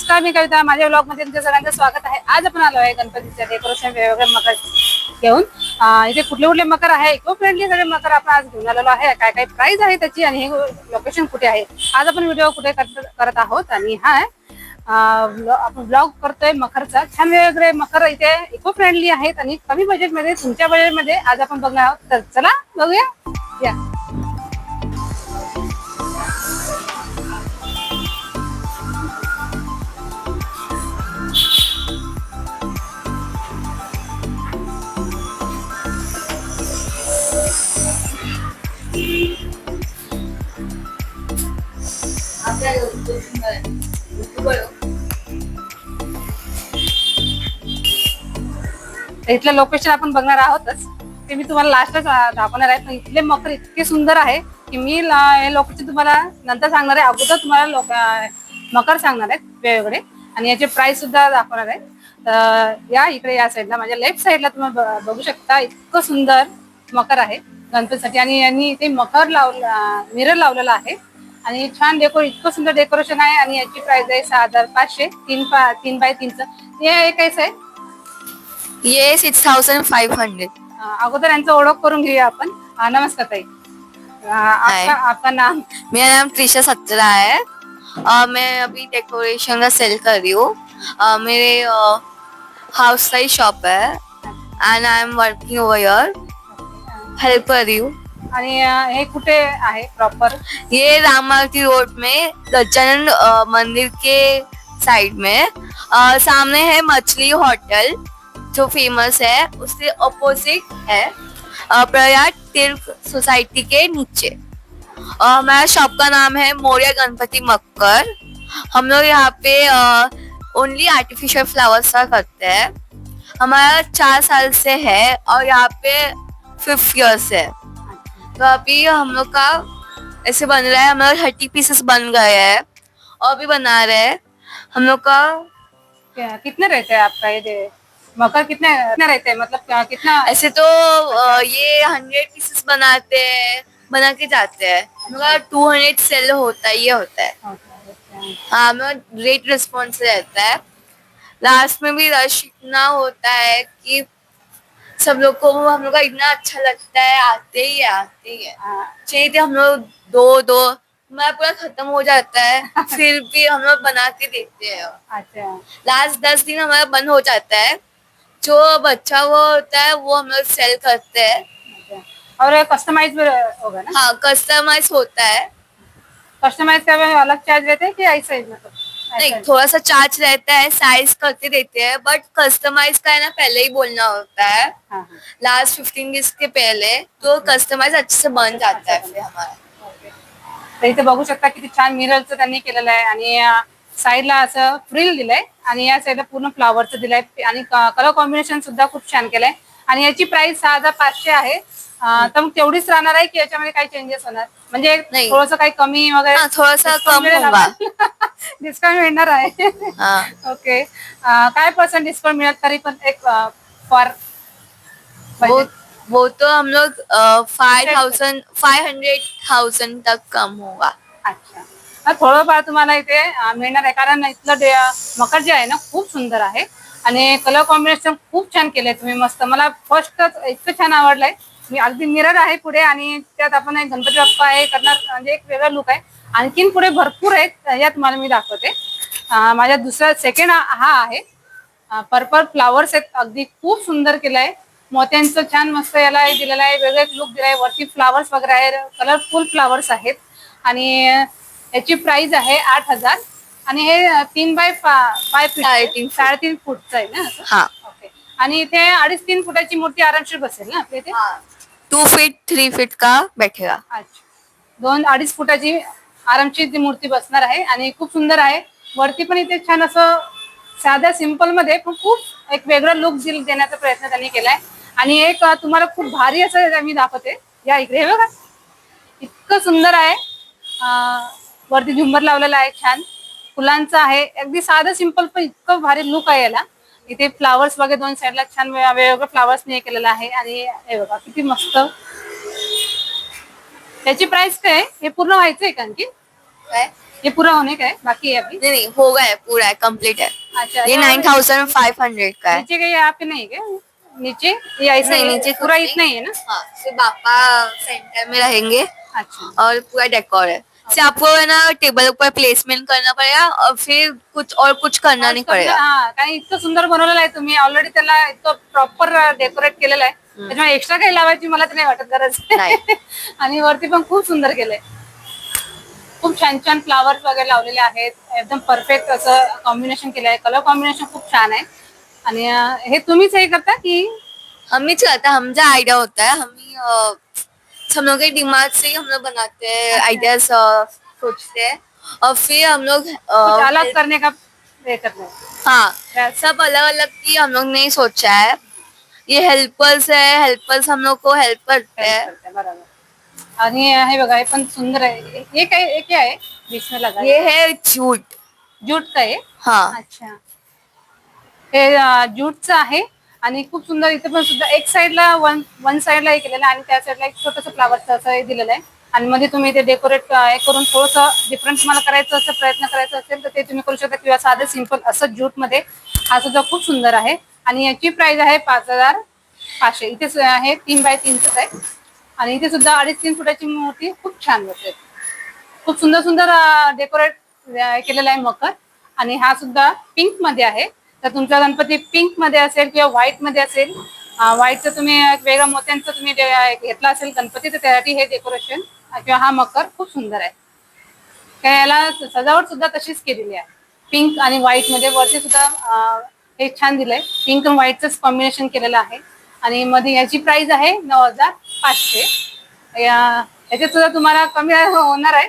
नमस्कार मी कविता. माझ्या ब्लॉगमध्ये तुमच्या सगळ्यांचं स्वागत आहे. आज आपण आलो आहे गणपतीच्या डेकोरेशन वेगवेगळे मकर घेऊन. इथे कुठले कुठले मकर आहे? इको फ्रेंडली सगळे मकर आपण आज घेऊन आलेलो आहे. काय काय प्राइस आहे त्याची आणि हे लोकेशन कुठे आहे? आज आपण व्हिडिओ कुठे करत करत आहोत आणि हा आपण ब्लॉग करतोय मखरचा छान वेगवेगळे मकर इथे इको फ्रेंडली आहेत आणि कमी बजेटमध्ये तुमच्या बजेटमध्ये आज आपण बघणार आहोत. तर चला बघूया. या. इथलं लोकेशन आपण बघणार आहोतच. ते मी तुम्हाला लास्टच दाखवणार आहे. पण इथले मकर इतके सुंदर आहे की मी हे लोकेशन तुम्हाला नंतर सांगणार आहे. अगोदर तुम्हाला लोक मकर सांगणार आहेत वेगवेगळे. आणि याचे प्राइस सुद्धा दाखवणार आहे तर या इकडे या साईडला माझ्या लेफ्ट साईडला तुम्ही बघू शकता. इतकं सुंदर मकर आहे गणपतीसाठी. आणि यांनी ते मकर लावला मिरर लावलेला आहे. आणि छान डेकोर इतकं सुंदर डेकोरेशन आहे आणि याची प्राइस आहे सहा हजार पाचशे. तीन पा तीन बाय तीनचं. हे काहीच आहे ये सिक्स थाउजेंड फाइव हंड्रेड अगोदर यांचं ओळख करून घेऊया आपण. नमस्कार ताई. आपका आपका नाम? मेरा नाम त्रिशा सत्रा है. अ, मैं अभी डेकोरेशन का सेल कर रही हूँ. अ, मेरे हाउस शॉप है and I am working over here help कर रही हूँ. आणि अं, कुठे आहे प्रॉपर ये रामावती रोड में गजानन मंदिर के साइड में. अ, सामने है मछली होटल जो फ़ेमस है उसके अपोजिट है प्रयाग तीर्थ सोसाइटी के नीचे. हमारा शॉप का नाम है मोरिया गणपति मक्कर. हम लोग यहाँ पे ओनली आर्टिफिशियल फ्लावर्स का करते हैं. हमारा चार साल से है और यहाँ पे फिफ्थ ईयर से है. तो अभी हम लोग का ऐसे बन रहा है हम लोग थर्टी पीसेस बन गए हैं और भी बना रहे हैं। हम लोग का क्या- कितने रहते हैं आपका ये मकर कितने कितने रहते हैं? मतलब क्या- कितना? ऐसे तो ये हंड्रेड पीसेस बनाते हैं बना के जाते हैं। हम लोग का टू हंड्रेड सेल होता है ये होता है। हाँ हम लोग ग्रेट रिस्पॉन्स रहता है। लास्ट में भी रश इतना होता है कि सब लोग को हम लोग का इतना अच्छा लगता है आते ही है आते ही है। हाँ, चाहिए थे हम लोग दो दो मैं पूरा खत्म हो जाता है फिर भी हम लोग बना के देते हैं। अच्छा। लास्ट दस दिन हमारा बंद हो जाता है। जो बच्चा वो होता है वो हम लोग सेल करते हैं। अच्छा। और कस्टमाइज होगा ना? हाँ कस्टमाइज होता है। कस्टमाइज का अलग चार्ज रहते हैं कि ऐसे ही मतलब? नहीं? थोड़ा सा चार्ज रहता है साइज करके देते हैं बट कस्टमाइज का है ना पहले ही बोलना होता है। हाँ, हाँ. लास्ट फिफ्टीन डेज के पहले तो कस्टमाइज अच्छे से बन जाता है फिर हमारा। तर इथे बघू शकता किती छान मिररचं त्यांनी केलेलं आहे. आणि साईडला असं फ्रिल दिलंय. आणि या साईडला पूर्ण फ्लावरचं दिलंय. आणि कलर कॉम्बिनेशन सुद्धा खूप छान केलंय. आणि याची प्राइस सहा हजार पाचशे आहे. तर मग तेवढीच राहणार आहे की याच्यामध्ये काही चेंजेस होणार? म्हणजे नाही. थोडस काही कमी वगैरे हाँ थोड़ा सा कम होगा डिस्काउंट मिळणार आहे. हाँ. ओके काय पर्सेंट डिस्काउंट मिळत तरी पण एक फॉर वो वो तो हम लोग five thousand five hundred thousand तक कम होगा अच्छा. हा, थोडंफार तुम्हाला इथे अं, मिळणार आहे. कारण इथलं डे- मकर जे आहे ना खूप सुंदर आहे. आणि कलर कॉम्बिनेशन खूप छान केलंय तुम्ही. मस्त. मला फर्स्टच इतकं छान आवडलंय. मी अगदी मिरर आहे पुढे आणि त्यात आपण एक गणपती बाप्पा आहे करणार म्हणजे एक वेगळा लुक आहे. आणखीन पुढे भरपूर आहेत या तुम्हाला मी दाखवते. माझ्या दुसरा सेकंड हा आहे. पर्पल फ्लावर्स आहेत अगदी खूप सुंदर केलंय. मोत्यांचं छान मस्त याला दिलेलं आहे वेगळे लुक दिलाय. वरती फ्लावर्स वगैरे आहे कलरफुल फ्लावर्स आहेत. आणि याची प्राइस आहे आठ हजार. आणि हे तीन बाय फाय फीट साडेतीन फूट. साडेतीन फूटचं आहे ना आणि इथे अडीच तीन फुटाची मूर्ती आरामशीर बसेल ना आपल्या इथे? टू फीट थ्री फीट का बैठेगा? अच्छा. दोन अडीच फुटाची आरामची ती मूर्ती बसणार आहे आणि खूप सुंदर आहे. वरती पण इथे छान असं साध्या सिंपलमध्ये पण खूप एक वेगळा लुक देण्याचा प्रयत्न त्यांनी केलाय. आणि एक तुम्हाला खूप भारी असं मी दाखवते. या इकडे हे बघा. इतकं सुंदर आहे. वरती झुंबर लावलेला आहे छान. फुलांचं आहे. अगदी साधं सिंपल पण इतकं भारी लुक आहे याला. इथे फ्लावर्स वगैरे दोन साईडला छान वे- फ्लावर्स हे केलेलं आहे. आणि हे बघा किती मस्त. त्याची प्राइस काय? हे पूर्ण व्हायचंय का आणखी? काय? ये पूरा होने का है बाकी है अभी नहीं नहीं हो गया है पूरा है कंप्लीट है अच्छा ये नाइन थाउज़ेंड फाइव हंड्रेड का है नीचे का ये यहाँ पे नहीं है नीचे? ये ऐसा नहीं, ही- नीचे पूरा इतना ही है ना? हाँ सिर्फ़ बापा सेंटर में रहेंगे. अच्छा. और पूरा डेकोर है से आपको है ना टेबल ऊपर प्लेसमेंट करना पड़ेगा और फिर कुछ और कुछ करना नाही पडेगा। हा कारण इतकं सुंदर बनवलेलं आहे तुम्ही. ऑलरेडी त्याला इतकं प्रॉपर डेकोरेट केलेलं आहे. त्याच्यामुळे एक्स्ट्रा काही लावायची मला तर नाही वाटत गरज. नाही. आणि वरती पण खूप सुंदर केलंय. खूप छान छान फ्लावर्स वगैरे लावलेले आहेत. एकदम परफेक्ट असं कॉम्बिनेशन केलं आहे कलर कॉम्बिनेशन खूप छान आहे. आणि हे तुम्हीच हे करता की हम ही चाहता हमजा आइडिया होता है हम लोग के दिमाग से ही हम लोग बनाते हैं आइडियाज़ सोचते हैं। और फिर हम लोग अलग करने का करते हैं। हाँ सब अलग अलग की हम लोग ने सोचा है। ये हेल्पर्स है हेल्पर्स हम लोग को हेल्प करते हैं। करते आणि हे बघा हे पण सुंदर आहे हे काय हे क्या आहे बीच में लगा ये है जूट जूट का आहे हाँ। अच्छा। हे आहे? आणि खूप सुंदर इथे पण सुद्धा एक साइडला वन वन साइडला हे केलेलं आहे आणि त्या साइडला एक छोटस फ्लावरचं असं हे दिलेलं आहे. आणि मध्ये तुम्ही ते डेकोरेट हे करून थोडंसं डिफरंट तुम्हाला करायचं असेल प्रयत्न करायचा असेल तर ते तुम्ही करू शकता किंवा साधं सिंपल असं ज्यूटमध्ये. हा सुद्धा खूप सुंदर आहे. आणि याची प्राइस आहे पाच हजार पाचशे. इथे आहे तीन बाय तीनच आहे. आणि इथे सुद्धा अडीच तीन फुटाची मूर्ती खूप छान बसते. खूप सुंदर सुंदर डेकोरेट केलेला आहे मकर. आणि हा सुद्धा पिंकमध्ये आहे. तर तुमचा गणपती पिंकमध्ये असेल किंवा व्हाईटमध्ये असेल व्हाईटचं तुम्ही वेगळ्या मोत्यांचं तुम्ही घेतला असेल गणपती तर त्यासाठी हे डेकोरेशन किंवा हा मकर खूप सुंदर आहे. काय याला सजावट सुद्धा तशीच केलेली आहे. पिंक आणि व्हाईटमध्ये वरती सुद्धा हे छान दिलंय. पिंक आणि व्हाईटच कॉम्बिनेशन केलेलं आहे. आणि मध्ये याची प्राइस आहे नऊ हजार पाचशे. याच्यात सुद्धा तुम्हाला कमी होणार आहे.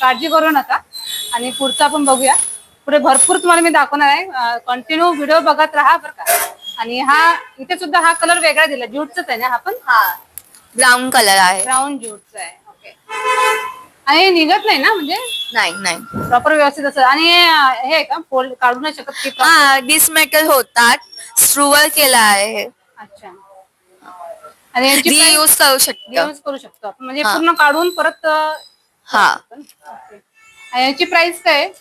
काळजी करू नका. आणि पुढचा पण बघूया. पुढे भरपूर तुम्हाला मी दाखवणार आहे. कंटिन्यू व्हिडिओ बघत राहा बरं का. आणि हा इथे सुद्धा हा कलर वेगळा दिला. ज्यूटचाच आहे ना हा पण? हाँ. ब्राउन कलर आहे. ब्राऊन ज्यूटचा आहे. ओके आणि निघत नाही ना म्हणजे? नाही नाही. प्रॉपर व्यवस्थित असं. आणि हे का? फोल्ड काढू नाही शकत की हा डिसमेटल होतात. स्ट्रुवर केला आहे अच्छा. आणि रियूज करू शकतो. यूज करू शकतो म्हणजे. पूर्ण काढून परत हा. आणि याची प्राइस काय? आहे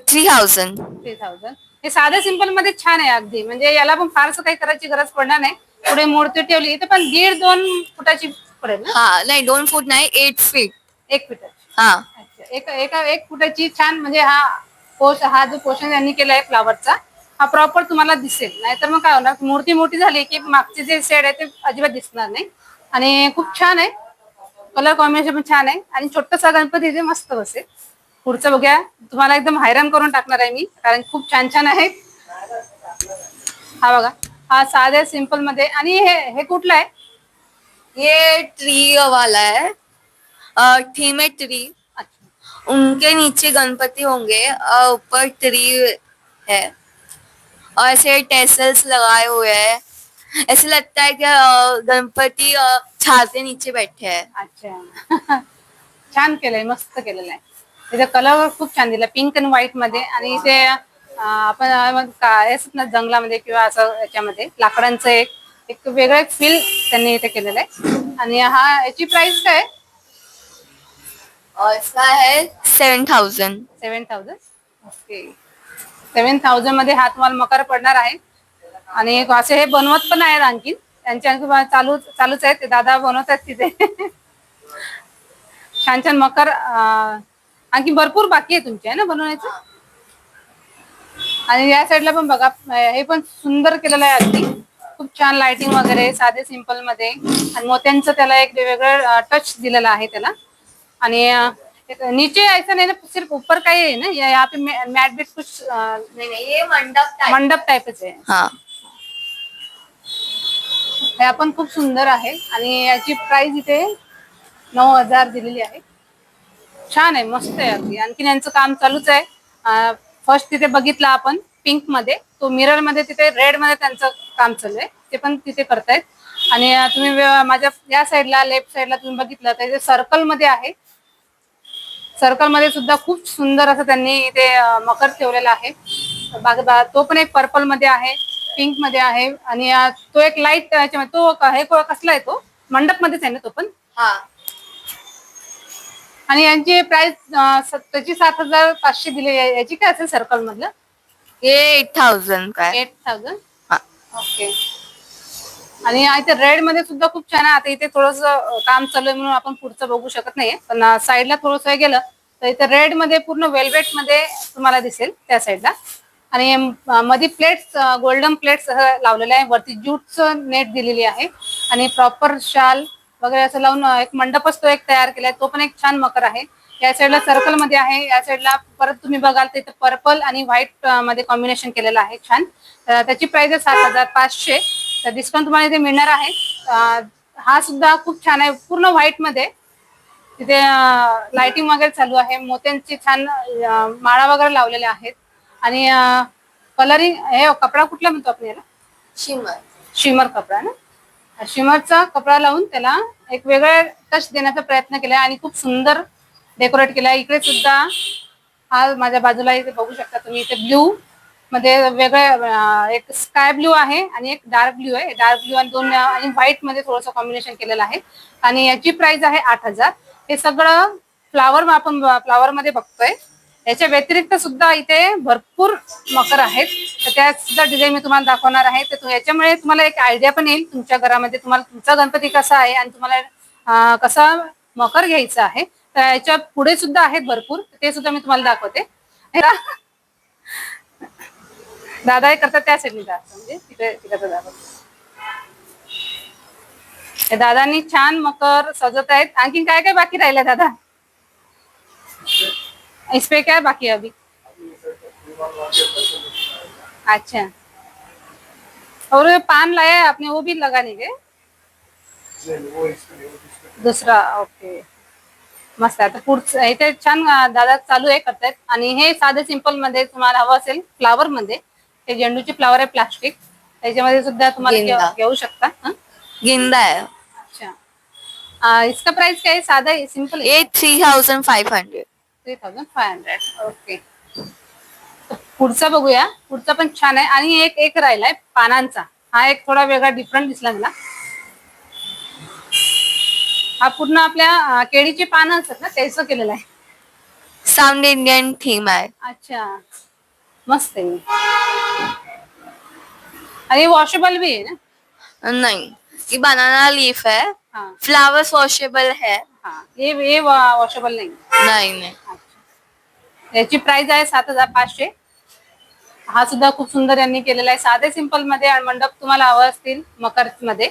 थ्री थाउजंड थ्री थाउजंड हे साधं सिंपलमध्ये छान आहे अगदी. म्हणजे याला पण फारसं काही करायची गरज पडणार नाही. पुढे मूर्ती ठेवली इथे पण दीड दोन फुटाची पडेल ना? हा नाही दोन फूट नाही एट फीट एक फुटाची. हा. अच्छा एक एका एक फुटाची छान म्हणजे हा पोष हा जो पोषण यांनी केलाय फ्लावरचा हा प्रॉपर तुम्हाला दिसेल. नाहीतर मग काय होणार? मूर्ती मोठी झाली की मागचे जे सेड आहे ते अजिबात दिसणार नाही. आणि खूप छान आहे. कलर कॉम्बिनेशन पण छान आहे. आणि छोटासा गणपती इथे मस्त बसेल. पुढचं बघूया. तुम्हाला एकदम हैराण करून टाकणार आहे मी कारण खूप छान छान आहे. हा बघा हा साध्या सिंपलमध्ये. आणि हे हे कुठलं आहे? ये ट्री वाला है थीम है ट्री उनके नीचे गणपति होंगे और ऊपर ट्री है. और ऐसे टेसल्स लगाए हुए हैं. ऐसे लगता है कि गणपति के नीचे बैठे हैं. अच्छा. छान केलंय मस्त केलेलं आहे. त्याचा कलर खूप छान दिला पिंक आणि व्हाईटमध्ये. आणि इथे आपण काय ना जंगलामध्ये किंवा असं याच्यामध्ये लाकडांचं एक एक वेगळं फील त्यांनी इथे केलेलं आहे. आणि हा याची प्राइस काय? और इसका है seven thousand seven thousand okay seven थाउजंडमध्ये हा तुम्हाला मकर पडणार आहे. आणि असे हे बनवत पण आहेत आणखी. त्यांचे आणखी चालू चालूच आहेत. ते दादा बनवत आहेत तिथे. छान छान मकर आणखी भरपूर बाकी आहे तुमचे आहे ना बनवण्याचे? आणि या साईडला पण बघा हे पण सुंदर केलेलं आहे अगदी. खूप छान लाइटिंग वगैरे साधे सिंपलमध्ये. आणि मोत्यांचं त्याला एक वेगळं टच दिलेला आहे त्याला. आणि नीचे ऐसा नहीं ना सिर्फ ऊपर का ही है ना या- यहाँ पे मैट भी कुछ नहीं नहीं ये मंडप टाइप मंडप टाइपच आहे हाँ. हे पण खूप सुंदर आहे. आणि याची प्राइस इथे नऊ हजार दिलेली आहे. छान आहे मस्त आहे अगदी. आणखीन यांचं काम चालूच आहे. फर्स्ट तिथे बघितलं आपण पिंकमध्ये. तो मिररमध्ये तिथे रेडमध्ये त्यांचं काम चालू आहे. ते पण तिथे करतायत. आणि तुम्ही माझ्या या साईडला लेफ्ट साईडला तुम्ही बघितलं तर सर्कलमध्ये आहे. सर्कलमध्ये सुद्धा खूप सुंदर असं त्यांनी इथे मकर ठेवलेला आहे. तो पण एक पर्पलमध्ये आहे पिंकमध्ये आहे. आणि तो एक लाइट तो हे कसला आहे तो? मंडप मध्येच आहे ना तो पण? हा. आणि यांची प्राइस त्याची सात हजार पाचशे दिली आहे याची काय असेल सर्कल मधलं? एट थाउजेंड का है एट थाउजंड हाँ. ओके आणि इथे रेडमध्ये सुद्धा खूप छान आहे. आता इथे थोडस काम चालू आहे म्हणून आपण पुढचं बघू शकत नाहीये. पण साईडला थोडस गेलं तर इथे रेडमध्ये पूर्ण वेल्वेटमध्ये तुम्हाला दिसेल त्या साईडला आणि अं, मध्ये प्लेट्स गोल्डन प्लेट्स लावलेले आहे. वरती ज्यूटचं नेट दिलेली आहे. आणि प्रॉपर शाल वगैरे असं लावून एक मंडपच तो एक तयार केलाय. तो पण एक छान मकर आहे. या साईडला सर्कलमध्ये आहे. या साईडला परत तुम्ही बघाल तर पर्पल आणि व्हाईटमध्ये कॉम्बिनेशन केलेलं आहे. छान. त्याची प्राइस आहे सात हजार पाचशे. तर डिस्काउंट तुम्हाला इथे मिळणार आहे. हा सुद्धा खूप छान आहे. पूर्ण व्हाईटमध्ये. तिथे लाइटिंग वगैरे चालू आहे. मोत्यांची छान माळा वगैरे लावलेल्या आहेत. आणि कलरिंग हे कपडा कुठला म्हणतो आपण याला? शिमर. शिमर कपडा ना? शिमरचा कपडा लावून त्याला एक वेगळा टच देण्याचा प्रयत्न केलाय आणि खूप सुंदर डेकोरेट केलाय. इकडे सुद्धा हा माझ्या बाजूला इथे बघू शकता तुम्ही. इथे ब्ल्यू मध्ये वेगळे एक स्काय ब्ल्यू आहे आणि एक डार्क ब्ल्यू आहे. डार्क ब्ल्यू आणि दोन आणि व्हाईटमध्ये थोडंसं कॉम्बिनेशन केलेलं आहे. आणि याची प्राइस आहे आठ हजार. हे सगळं फ्लावर आपण फ्लावर मध्ये बघतोय. याच्या व्यतिरिक्त सुद्धा इथे भरपूर मकर आहेत. तर त्या सुद्धा डिझाईन मी तुम्हाला दाखवणार आहे. तर याच्यामुळे तुम्हाला एक आयडिया पण येईल तुमच्या घरामध्ये. तुम्हाला तुमचा गणपती कसा आहे आणि तुम्हाला कसा मकर घ्यायचा आहे. तर याच्यापुढे सुद्धा आहेत भरपूर. ते सुद्धा मी तुम्हाला दाखवते. दादा हे करतात त्या साईडने दाखव. म्हणजे तिकडे तिकडे दाखव. दादांनी छान मकर सजत आहेत. आणखीन काय काय बाकी राहिलं दादा? इस पे क्या है बाकी अभी? अच्छा। और पान लाया है आपने वो भी लगाने के दुसरा ओके। मस्त आहे आता पुढचं इथे छान दादा चालू आहे करतायत आणि हे साधे सिंपल मध्ये तुम्हाला हवं असेल फ्लावर मध्ये हे झेंडूचे फ्लावर आहे प्लास्टिक त्याच्यामध्ये सुद्धा तुम्हाला घेऊ- घेऊ शकता हं? गेंदा है अच्छा. अं, इसका प्राइस क्या है साधा है सिंपल है ये three thousand five hundred three thousand five hundred okay पुढचा बघूया. पुढचा पण छान आहे. आणि एक एक राहिलाय पानांचा. हा एक थोडा वेगळा डिफरंट दिसला मला. हा पूर्ण आपल्या केळीची पानं असतात ना त्याचं केलेलं आहे. साउंड इंडियन थीम है अच्छा. मस्त आहे. आणि वॉशेबल भी आहे ना? नहीं. ये बनाना लीफ है हा. फ्लावर्स वॉशेबल है। हे. वॉशेबल नाही. नहीं नहीं. अच्छा. याची प्राइस आहे सात हजार पाचशे. हा सुद्धा खूप सुंदर यांनी केलेला आहे. साधे सिंपलमध्ये आणि मंडप तुम्हाला हवं असतील मकरमध्ये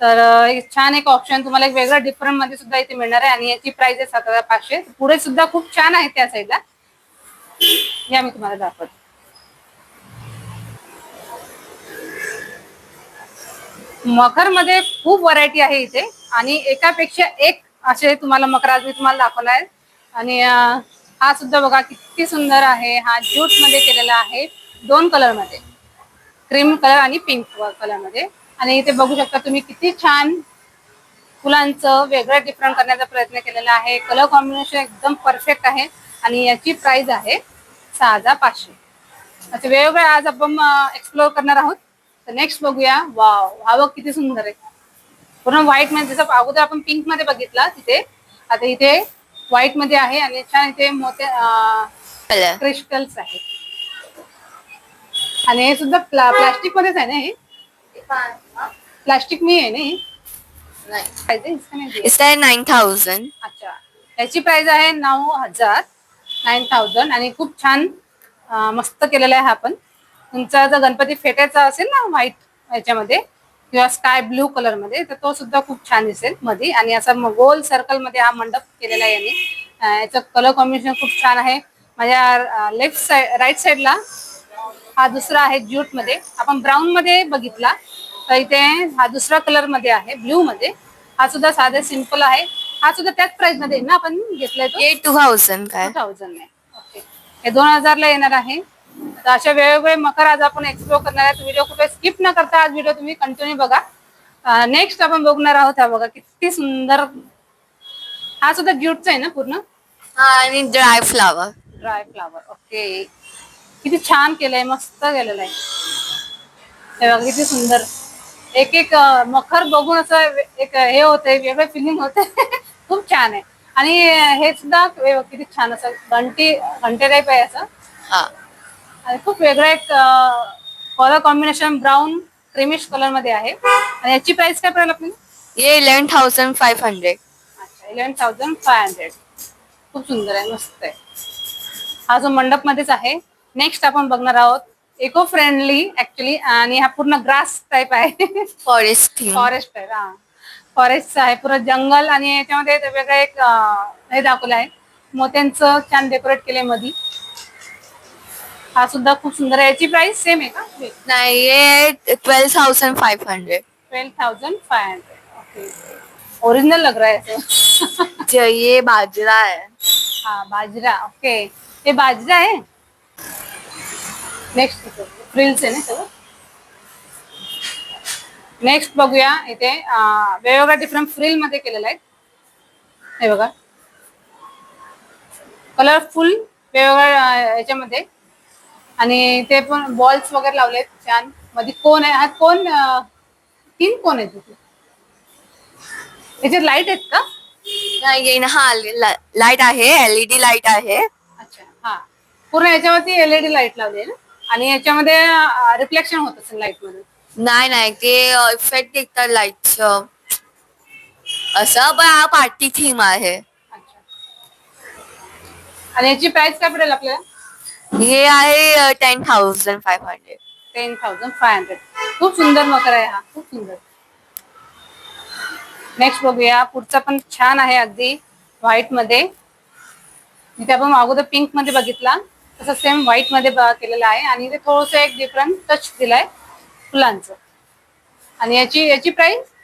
तर अं, एक छान एक ऑप्शन तुम्हाला एक वेगळं डिफरंटमध्ये सुद्धा इथे मिळणार आहे. आणि याची प्राइस आहे सात हजार पाचशे. पुढे सुद्धा खूप छान आहे त्या साईडला या मी तुम्हाला दाखवते. मकरमध्ये खूप व्हरायटी आहे इथे. आणि एकापेक्षा एक असे तुम्हाला मकराज मी तुम्हाला दाखवला आहे. आणि हा सुद्धा बघा किती सुंदर आहे. हा ज्यूटमध्ये केलेला आहे दोन कलरमध्ये. क्रीम कलर आणि पिंक कलरमध्ये. आणि इथे बघू शकता तुम्ही किती छान फुलांचं वेगळं डिफरंट करण्याचा प्रयत्न केलेला आहे. कलर कॉम्बिनेशन एकदम परफेक्ट आहे. आणि याची प्राइस आहे सहा हजार पाचशे. असे वेगवेगळे आज आपण एक्सप्लोर करणार आहोत. तर नेक्स्ट बघूया. वाव हा बघ किती सुंदर आहे. पूर्ण व्हाईटमध्ये जसं अगोदर आपण पिंकमध्ये बघितला तिथे आता इथे व्हाईटमध्ये आहे आणि छान इथे मोठे क्रिस्टल्स आहेत. आणि हे सुद्धा प्लास्टिक मध्येच आहे ना हे? प्लास्टिक मी आहे ना हे? नहीं. पाहिजे नाइन थाउजेंड अच्छा. याची प्राइस आहे नऊ हजार नाईन थाउजंड आणि खूप छान मस्त केलेला आहे हा पण. तुमचा जर गणपती फेटायचा असेल ना व्हाईट याच्यामध्ये किंवा स्काय ब्लू कलरमध्ये तर तो सुद्धा खूप छान दिसेल मध्ये आणि असा गोल सर्कलमध्ये हा मंडप केलेला आहे यांनी. याचं कलर कॉम्बिनेशन खूप छान आहे. माझ्या लेफ्ट साइड राईट साइडला हा दुसरा आहे ज्यूटमध्ये. आपण ब्राऊन मध्ये बघितला तर इथे हा दुसरा कलरमध्ये आहे ब्ल्यू मध्ये. हा सुद्धा साधे सिंपल आहे. हा सुद्धा त्याच प्राइसमध्ये ना आपण घेतलाय two thousand two thousand okay हे दोन हजारला येणार आहे. तर अशा वेगवेगळे मकर आज आपण एक्सप्लोर करणार आहेत. व्हिडिओ कुठे स्किप न करता आज व्हिडिओ तुम्ही कंटिन्यू बघा. नेक्स्ट आपण बघणार आहोत हा बघा किती सुंदर. हा सुद्धा ज्यूटचा आहे ना पूर्ण? हाँ dry flower dry flower okay किती छान केलंय मस्त केलेलं आहे. हे बघा किती सुंदर. एक एक मखर बघून असं एक हे होतंय वेगळं फिलिंग होते खूप छान आहे. आणि हे सुद्धा किती छान असं घंटी घंटे टाईप आहे असं. आणि खूप वेगळं एक कलर कॉम्बिनेशन ब्राऊन क्रिमिश कलरमध्ये आहे. आणि याची प्राइस काय पडेल आपली ये इलेवन थाउजंड फाइव हंड्रेड अच्छा इलेवन थाउजंड फाय हंड्रेड खूप सुंदर आहे मस्त आहे. हा जो मंडप मध्येच आहे. नेक्स्ट आपण बघणार आहोत इको फ्रेंडली ऍक्च्युली आणि हा पूर्ण ग्रास टाईप आहे. फॉरेस्ट फॉरेस्ट आहे हा. फॉरेस्ट आहे पुरं जंगल आणि याच्यामध्ये वेगळं एक हे दाखवलं आहे. मोत्यांचं छान डेकोरेट केलंय मधी. हा सुद्धा खूप सुंदर आहे. याची प्राइस सेम आहे का? नहीं ये twelve thousand five hundred twelve thousand five hundred okay original लग रहा है ऐसे? ये बाजरा है। हा बाजरा. ओके हे बाजरा आहे नेक्स्ट फ्रिल्स आहे ना सगळं? नेक्स्ट बघूया. इथे अं, वेगवेगळ्या डिफरंट फ्रिलमध्ये केलेलं आहे हे बघा. कलरफुल वेगवेगळ्या अं, याच्यामध्ये. आणि ते पण बॉल्स वगैरे लावलेत छान. मध्ये कोण आहे? हा कोण तीन कोण आहेत तिथे? याचे लाइट आहेत का? नाही ये ना हा लाइट आहे. एलईडी लाइट आहे. अच्छा हा. पूर्ण याच्यावरती एलईडी लाइट लावली आहे ना? आणि याच्यामध्ये रिफ्लेक्शन होत असेल लाइटमध्ये. नाही नाही. ते इफेक्ट देतात लाईटच असं पण हा पार्टी थीम आहे. अच्छा. आणि याची प्राइस काय पडेल आपल्याला? हे आहे ten thousand five hundred ten thousand five hundred खूप सुंदर मकर आहे हा खूप सुंदर. नेक्स्ट बघूया पुढचा पण छान आहे अगदी व्हाईटमध्ये. इथे आपण अगोदर पिंकमध्ये बघितला तसं सेम व्हाईटमध्ये केलेलं आहे. आणि इथे थोडस एक डिफरंट टच दिलाय फुलांचं. आणि याची याची price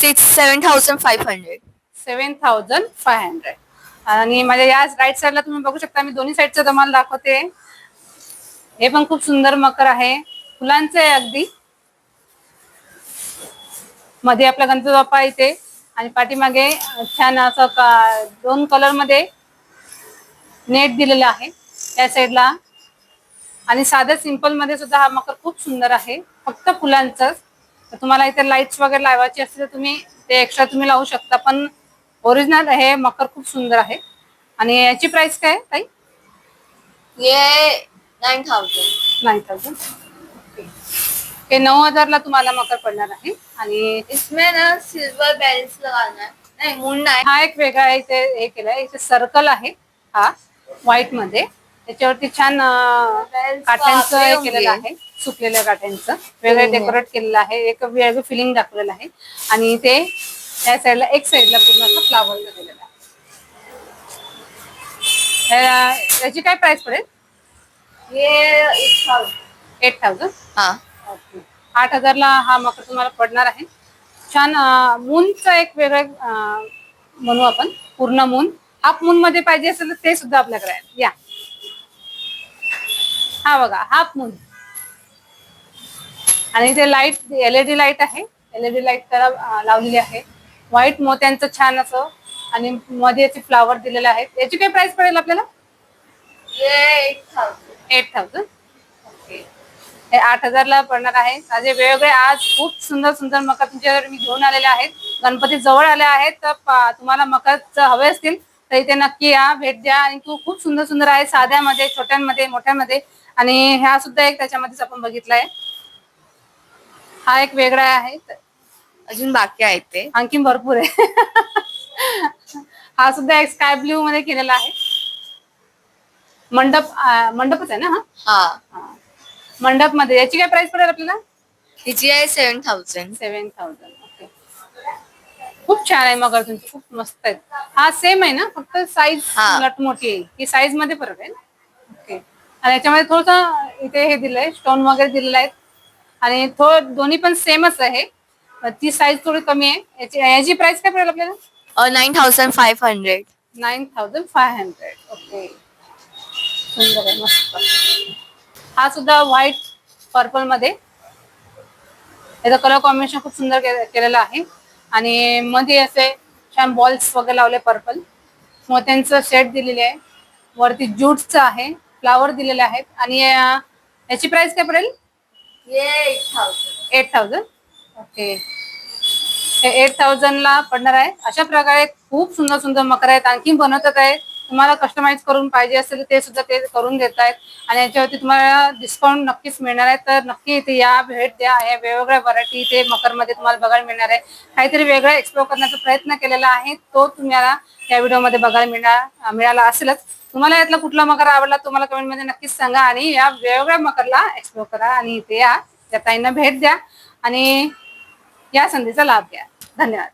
six seven thousand five hundred seven thousand five hundred आणि माझ्या या राईट साईडला तुम्ही बघू शकता मी दोन्ही साईडचं तुम्हाला दाखवते. हे पण खूप सुंदर मकर आहे. फुलांचं आहे अगदी. मध्ये आपला गणपती बाप्पा इथे. आणि पाठीमागे छान असं का दोन कलरमध्ये नेट दिलेलं आहे त्या साईडला आणि साध्या सिंपलमध्ये सुद्धा हा मकर खूप सुंदर आहे. फक्त फुलांच तुम्हाला इथे लाईट्स वगैरे लावायची असतील तर तुम्ही ते एक्स्ट्रा तुम्ही लावू शकता. पण ओरिजिनल हे मकर खूप सुंदर आहे. आणि याची प्राइस काय आहे, ताई? ये नाईन थाउजंड नाईन थाउजंड हे नऊ हजारला तुम्हाला मकर पडणार आहे. आणि इसमें ना सिल्वर लगाना है. नहीं नाही हा एक वेगळा इथे हे केलाय. इथे सर्कल आहे हा व्हाईटमध्ये. त्याच्यावरती छान अं, काठ्यांचं हे केलेलं आहे. सुकलेल्या काठ्यांचं. वेगळं. डेकोरेट केलेलं आहे. एक वेगळं फिलिंग दाखवलेलं आहे. आणि ते त्या साईडला एक साईडला पूर्ण असं फ्लावर दिलेलं आहे. या- याची काय प्राइस पडेल? ये एट थाउजंड एट थाउजंड हा. ओके आठ हजारला हा मकर तुम्हाला पडणार आहे. छान मूनचं एक वेगळं म्हणू आपण पूर्ण मून. हाफ मून मध्ये पाहिजे असेल तर ते सुद्धा आपल्याकडे आहे. या. हा बघा हाफ मून. आणि ते लाइट एलईडी लाइट आहे. एलईडी लाइट त्याला अं, लावलेली आहे. व्हाईट मोत्यांचं छान असं. आणि मध्ये याचे फ्लावर दिलेले आहेत. याची काय प्राइस पडेल आपल्याला? एट थाउजंड ओके हे आठ हजारला पडणार आहे. माझे वेगवेगळे आज खूप सुंदर सुंदर मकर तुमच्याकडे मी घेऊन आलेले आहेत. गणपती जवळ आले आहेत तर तुम्हाला जर हवे असतील तर इथे नक्की या भेट द्या. आणि तू खूप सुंदर सुंदर आहे. साध्यामध्ये छोट्यांमध्ये मोठ्यामध्ये. आणि ह्या सुद्धा एक त्याच्यामध्येच आपण बघितलाय. हा एक वेगळा आहे. अजून बाकी आहेत ते. आणखीन भरपूर आहे. हा सुद्धा एक स्काय ब्ल्यू मध्ये केलेला आहे. मंडप मंडपच आहे ना हा? हा. मंडपमध्ये याची काय प्राइस पडेल आपल्याला? तिची आहे seven thousand seven thousand okay खूप छान आहे मगर तुमची खूप मस्त आहेत हा सेम आहे ना फक्त साईज हा. लट मोठी आहे. ही साईजमध्ये फरक आहे ना? ओके आणि याच्यामध्ये थोडस इथे हे दिलंय स्टोन वगैरे दिलेले आहेत. आणि थोडं दोन्ही पण सेमच आहे. ती साईज थोडी कमी आहे. याची याची प्राइस काय पडेल आपल्याला? Nine thousand five hundred nine thousand five hundred okay सुंदर आहे मस्त. हा सुद्धा व्हाईट पर्पलमध्ये. याचा कलर कॉम्बिनेशन खूप सुंदर के- केलेलं आहे. आणि मध्ये असे छान बॉल्स वगैरे लावले पर्पल मोत्यांचं सेट दिलेले आहे. वरती ज्यूटचं आहे फ्लावर दिलेले आहेत. आणि अं, याची प्राइस काय पडेल? ये eight thousand eight thousand okay. हे एट थाउजंडला पडणार आहे. अशा प्रकारे खूप सुंदर सुंदर मकर आहेत. आणखी बनवतात आहे. तुम्हाला कस्टमाइज करून पाहिजे असेल तर ते सुद्धा ते करून देत आहेत. आणि याच्यावरती तुम्हाला डिस्काउंट नक्कीच मिळणार आहे. तर नक्की इथे या भेट द्या. या वेगवेगळ्या व्हरायटी इथे मकरमध्ये तुम्हाला बघायला मिळणार आहे. काहीतरी वेगळं एक्सप्लोर करण्याचा प्रयत्न केलेला आहे. तो तुम्हाला या व्हिडिओमध्ये बघायला मिळणार मिळाला असेलच. तुम्हाला यातला कुठला मकर आवडला तुम्हाला कमेंटमध्ये नक्कीच सांगा. आणि या वेगवेगळ्या मकरला एक्सप्लोर करा. आणि इथे या त्या ताईंना भेट द्या. आणि या संधीचा लाभ घ्या. धन्यवाद.